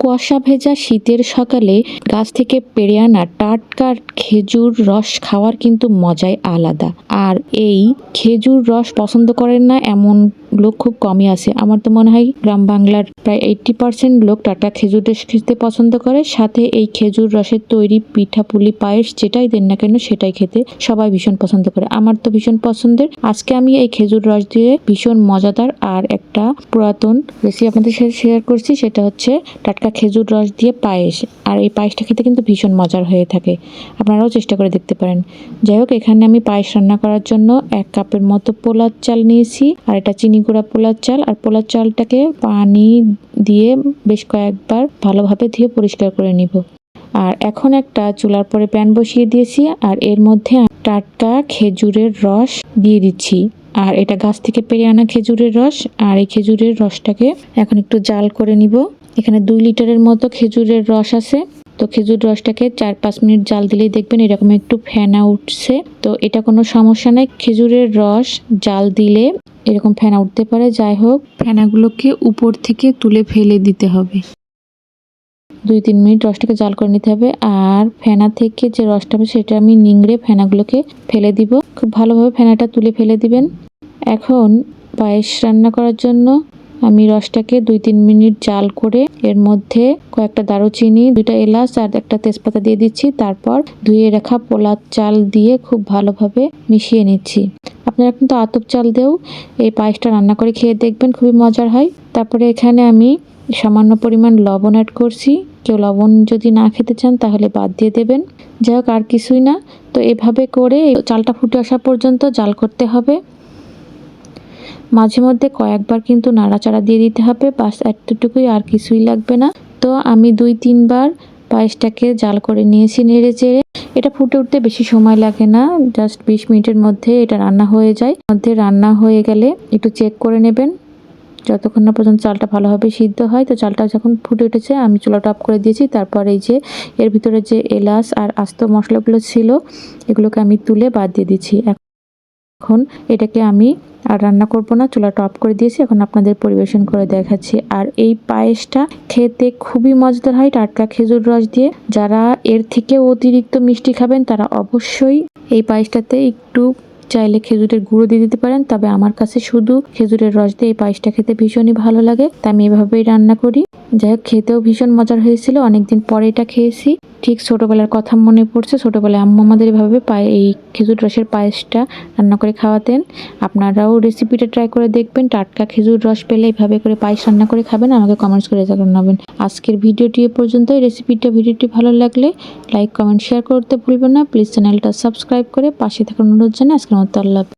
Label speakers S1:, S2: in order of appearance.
S1: কুয়াশা ভেজা শীতের সকালে গাছ থেকে পেরে আনা টাটকা খেজুর রস খাওয়ার কিন্তু মজাই আলাদা। আর এই খেজুর রস পছন্দ করেন না এমন লোক খুব কমই আছে আমার তো মনে হয় গ্রাম বাংলার প্রায় এইটটি পার্সেন্ট লোক টাটা খেজুর রস খেতে পছন্দ করে। সাথে এই খেজুর রসের তৈরি পিঠা পুলি পায়েস যেটাই দেন না কেন সেটাই খেতে সবাই ভীষণ পছন্দ করে। আমার তো ভীষণ পছন্দের। আজকে আমি এই খেজুর রস দিয়ে ভীষণ মজাদার আর একটা পুরাতন রেসিপি আপনাদের সাথে শেয়ার করছি। সেটা হচ্ছে টাটকা খেজুর রস দিয়ে পায়েস। আর এই পায়েসটা খেতে কিন্তু ভীষণ মজার হয়ে থাকে। আপনারাও চেষ্টা করে দেখতে পারেন। যাই হোক, এখানে আমি পায়েস রান্না করার জন্য এক কাপের মতো পোলার চাল নিয়েছি। আর এটা চিনি গুঁড়া পোলার চাল আর পোলার চালটাকে পানি দিয়ে বেশ কয়েকবার ভালোভাবে ধুয়ে পরিষ্কার করে নিব। আর এখন একটা চুলার পরে প্যান বসিয়ে দিয়েছি আর এর মধ্যে টাটকা খেজুরের রস দিয়ে দিচ্ছি। আর এটা গাছ থেকে পেরে আনা খেজুরের রস আর এই খেজুরের রসটাকে এখন একটু জাল করে নিব। এখানে দুই লিটারের মতো খেজুরের রস আছে। তো খেজুর রসটাকে চার পাঁচ মিনিট জাল দিলেই দেখবেন এরকম একটু ফেনা উঠছে। তো এটা কোনো সমস্যা নেই, খেজুরের রস জাল দিলে এরকম ফেনা উঠতে পারে। যাই হোক, ফেনাগুলোকে উপর থেকে তুলে ফেলে দিতে হবে। দুই তিন মিনিট রসটাকে জাল করে নিতে হবে। আর ফেনা থেকে যে রসটা হবে সেটা আমি নিংড়ে ফেনাগুলোকে ফেলে দিব। খুব ভালোভাবে ফেনাটা তুলে ফেলে দিবেন। এখন পায়েস রান্না করার জন্য আমি রসটাকে দুই তিন মিনিট জাল করে এর মধ্যে কয়েকটা দারুচিনি, দুইটা এলাচ আর একটা তেজপাতা দিয়ে দিচ্ছি। তারপর ধুয়ে রাখা পোলার চাল দিয়ে খুব ভালোভাবে মিশিয়ে নিচ্ছি। আপনারা কিন্তু আতপ চাল দিয়েও এই পায়েসটা রান্না করে খেয়ে দেখবেন, খুবই মজার হয়। তারপরে এখানে আমি সামান্য পরিমাণ লবণ অ্যাড করছি। কেউ লবণ যদি না খেতে চান তাহলে বাদ দিয়ে দেবেন। যাই হোক, আর কিছুই না। তো এভাবে করে চালটা ফুটে আসা পর্যন্ত জাল করতে হবে। মাঝে মধ্যে কয়েকবার কিন্তু নাড়াচাড়া দিয়ে দিতে হবে, বাস এতটুকুই আর কিছুই লাগবে না। তো আমি দুই তিনবার পায়েসটাকে জাল করে নিয়েছি নেড়ে চেড়ে। এটা ফুটে উঠতে বেশি সময় লাগে না, জাস্ট বিশ মিনিটের মধ্যে এটা রান্না হয়ে যায়। মধ্যে রান্না হয়ে গেলে একটু চেক করে নেবেন। যতক্ষণ না পর্যন্ত চালটা ভালোভাবে সিদ্ধ হয়, তো চালটা যখন ফুটে উঠেছে, আমি চুলাটা অফ করে দিয়েছি। তারপর এই যে, এর ভিতরে যে এলাচ আর আস্ত মশলাগুলো ছিল, এগুলোকে আমি তুলে বাদ দিয়ে দিচ্ছি। এখন এটাকে আমি আর রান্না করব না, চুলাটা অফ করে দিয়েছি, এখন আপনাদের পরিবেশন করে দেখাচ্ছি। আর এই পায়েসটা খেতে খুবই মজাদার হয়, টাটকা খেজুর রস দিয়ে। যারা এর থেকে অতিরিক্ত মিষ্টি খাবেন, তারা অবশ্যই এই পায়েসটাতে একটু চাইলে খেজুরের গুঁড়ো দিয়ে দিতে পারেন। তবে আমার কাছে শুধু খেজুরের রস দিয়ে এই পায়েসটা খেতে ভীষণই ভালো লাগে, তাই আমি এভাবেই রান্না করি। যাই হোক, খেতেও ভীষণ মজার হয়েছিল, অনেকদিন পরে এটা খেয়েছি। ঠিক ছোটোবেলার কথা মনে পড়ছে। ছোটবেলায় আম্মু আমাদের এভাবে পায়ে এই খেজুর রসের পায়েসটা রান্না করে খাওয়াতেন। আপনারাও রেসিপিটা ট্রাই করে দেখবেন। টাটকা খেজুর রস পেলে এইভাবে করে পায়েস রান্না করে খাবেন। আমাকে কমেন্টস করে জানাবেন। আজকের ভিডিওটি এ পর্যন্তই। রেসিপিটা ভিডিওটি ভালো লাগলে লাইক কমেন্ট শেয়ার করতে ভুলবেন না। প্লিজ চ্যানেলটা সাবস্ক্রাইব করে পাশে থাকার অনুরোধ জানাই। আজকের মতো আল্লাহ।